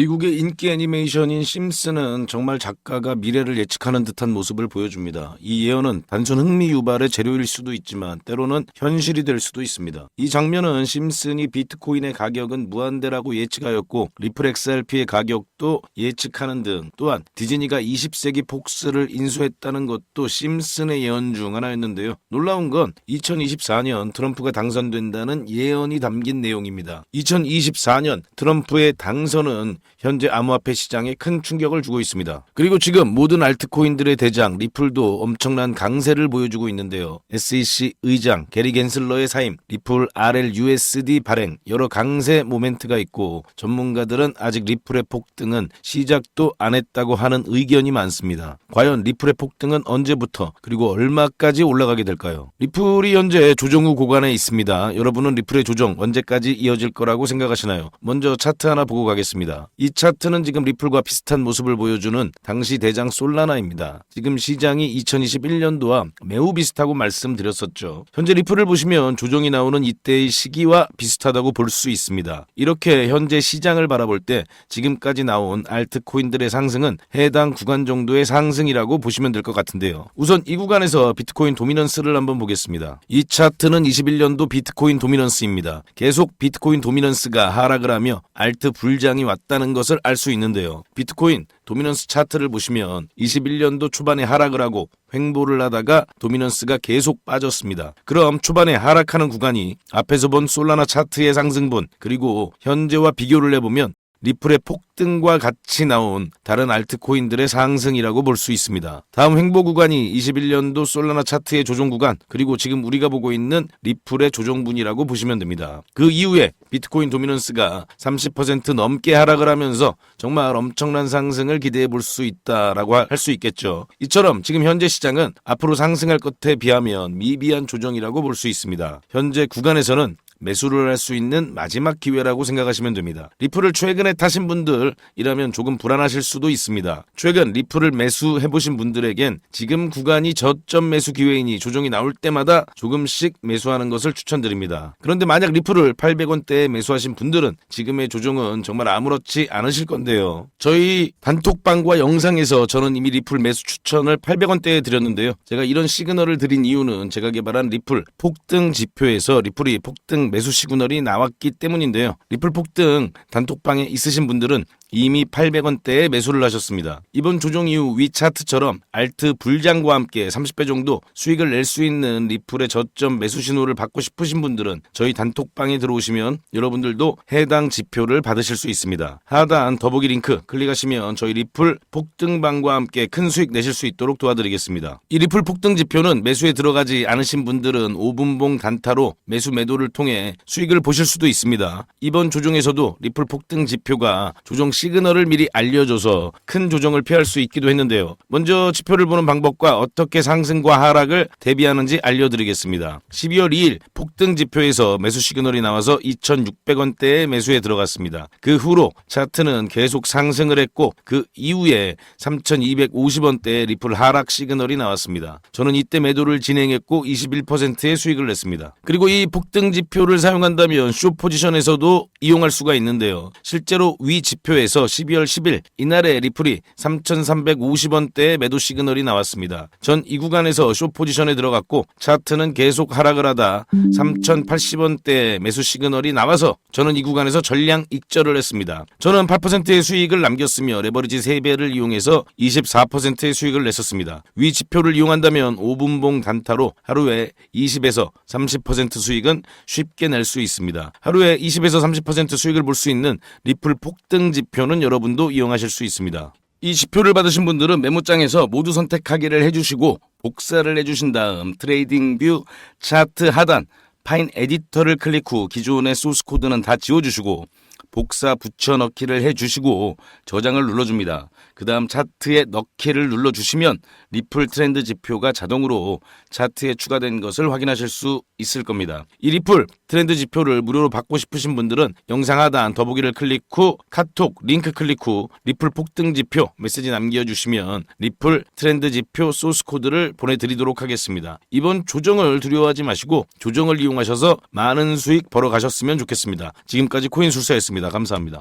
미국의 인기 애니메이션인 심슨은 정말 작가가 미래를 예측하는 듯한 모습을 보여줍니다. 이 예언은 단순 흥미 유발의 재료일 수도 있지만 때로는 현실이 될 수도 있습니다. 이 장면은 심슨이 비트코인의 가격은 무한대라고 예측하였고 리플 XRP의 가격도 예측하는 등 또한 디즈니가 20세기 폭스를 인수했다는 것도 심슨의 예언 중 하나였는데요. 놀라운 건 2024년 트럼프가 당선된다는 예언이 담긴 내용입니다. 2024년 트럼프의 당선은 현재 암호화폐 시장에 큰 충격을 주고 있습니다. 그리고 지금 모든 알트코인들의 대장 리플도 엄청난 강세를 보여주고 있는데요. SEC 의장 게리 겐슬러의 사임, 리플 RLUSD 발행, 여러 강세 모멘트가 있고 전문가들은 아직 리플의 폭등은 시작도 안 했다고 하는 의견이 많습니다. 과연 리플의 폭등은 언제부터 그리고 얼마까지 올라가게 될까요? 리플이 현재 조정 후 고간에 있습니다. 여러분은 리플의 조정 언제까지 이어질 거라고 생각하시나요? 먼저 차트 하나 보고 가겠습니다. 이 차트는 지금 리플과 비슷한 모습을 보여주는 당시 대장 솔라나입니다. 지금 시장이 2021년도와 매우 비슷하고 말씀드렸었죠. 현재 리플을 보시면 조정이 나오는 이때의 시기와 비슷하다고 볼 수 있습니다. 이렇게 현재 시장을 바라볼 때 지금까지 나온 알트코인들의 상승은 해당 구간 정도의 상승이라고 보시면 될 것 같은데요. 우선 이 구간에서 비트코인 도미넌스를 한번 보겠습니다. 이 차트는 21년도 비트코인 도미넌스입니다. 계속 비트코인 도미넌스가 하락을 하며 알트 불장이 왔다는 것을 알 수 있는데요. 비트코인 도미넌스 차트를 보시면 21년도 초반에 하락을 하고 횡보를 하다가 도미넌스가 계속 빠졌습니다. 그럼 초반에 하락하는 구간이 앞에서 본 솔라나 차트의 상승분 그리고 현재와 비교를 해보면 리플의 폭등과 같이 나온 다른 알트코인들의 상승이라고 볼 수 있습니다. 다음 횡보 구간이 21년도 솔라나 차트의 조정 구간 그리고 지금 우리가 보고 있는 리플의 조정분이라고 보시면 됩니다. 그 이후에 비트코인 도미넌스가 30% 넘게 하락을 하면서 정말 엄청난 상승을 기대해 볼 수 있다라고 할 수 있겠죠. 이처럼 지금 현재 시장은 앞으로 상승할 것에 비하면 미비한 조정이라고 볼 수 있습니다. 현재 구간에서는 매수를 할 수 있는 마지막 기회라고 생각하시면 됩니다. 리플을 최근에 타신 분들 이라면 조금 불안하실 수도 있습니다. 최근 리플을 매수해 보신 분들에겐 지금 구간이 저점 매수 기회이니 조정이 나올 때마다 조금씩 매수하는 것을 추천드립니다. 그런데 만약 리플을 800원대에 매수하신 분들은 지금의 조정은 정말 아무렇지 않으실 건데요. 저희 단톡방과 영상에서 저는 이미 리플 매수 추천을 800원대에 드렸는데요. 제가 이런 시그널을 드린 이유는 제가 개발한 리플 폭등 지표에서 리플이 폭등 매수 시그널이 나왔기 때문인데요. 리플 폭 등 단톡방에 있으신 분들은 이미 800원대에 매수를 하셨습니다. 이번 조정 이후 위 차트처럼 알트 불장과 함께 30배 정도 수익을 낼 수 있는 리플의 저점 매수 신호를 받고 싶으신 분들은 저희 단톡방에 들어오시면 여러분들도 해당 지표를 받으실 수 있습니다. 하단 더보기 링크 클릭하시면 저희 리플 폭등방과 함께 큰 수익 내실 수 있도록 도와드리겠습니다. 이 리플 폭등 지표는 매수에 들어가지 않으신 분들은 5분봉 단타로 매수 매도를 통해 수익을 보실 수도 있습니다. 이번 조정에서도 리플 폭등 지표가 조정 시그널을 미리 알려줘서 큰 조정을 피할 수 있기도 했는데요. 먼저 지표를 보는 방법과 어떻게 상승과 하락을 대비하는지 알려드리겠습니다. 12월 2일 폭등 지표에서 매수 시그널이 나와서 2,600원대에 매수에 들어갔습니다. 그 후로 차트는 계속 상승을 했고 그 이후에 3,250원대에 리플 하락 시그널이 나왔습니다. 저는 이때 매도를 진행했고 21%의 수익을 냈습니다. 그리고 이 폭등 지표를 사용한다면 쇼 포지션에서도 이용할 수가 있는데요. 실제로 위 지표에서 12월 10일 이날에 리플이 3,350원대의 매도 시그널이 나왔습니다. 전 이 구간에서 쇼 포지션에 들어갔고 차트는 계속 하락을 하다 3,080원대 매수 시그널이 나와서 저는 이 구간에서 전량 익절을 했습니다. 저는 8%의 수익을 남겼으며 레버리지 3배를 이용해서 24%의 수익을 냈었습니다. 위 지표를 이용한다면 5분봉 단타로 하루에 20에서 30% 수익은 쉽게 낼 수 있습니다. 하루에 20에서 30% 수익을 볼 수 있는 리플 폭등 지표 는 여러분도 이용하실 수 있습니다. 이 지표를 받으신 분들은 메모장에서 모두 선택하기를 해주시고 복사를 해주신 다음 트레이딩 뷰 차트 하단 파인 에디터를 클릭 후 기존의 소스 코드는 다 지워주시고 복사 붙여넣기를 해주시고 저장을 눌러줍니다. 그 다음 차트에 넣기를 눌러주시면 리플 트렌드 지표가 자동으로 차트에 추가된 것을 확인하실 수 있을 겁니다. 이 리플 트렌드 지표를 무료로 받고 싶으신 분들은 영상 하단 더보기를 클릭 후 카톡 링크 클릭 후 리플 폭등 지표 메시지 남겨주시면 리플 트렌드 지표 소스 코드를 보내드리도록 하겠습니다. 이번 조정을 두려워하지 마시고 조정을 이용하셔서 많은 수익 벌어 가셨으면 좋겠습니다. 지금까지 코인 술사였 습니다. 감사합니다.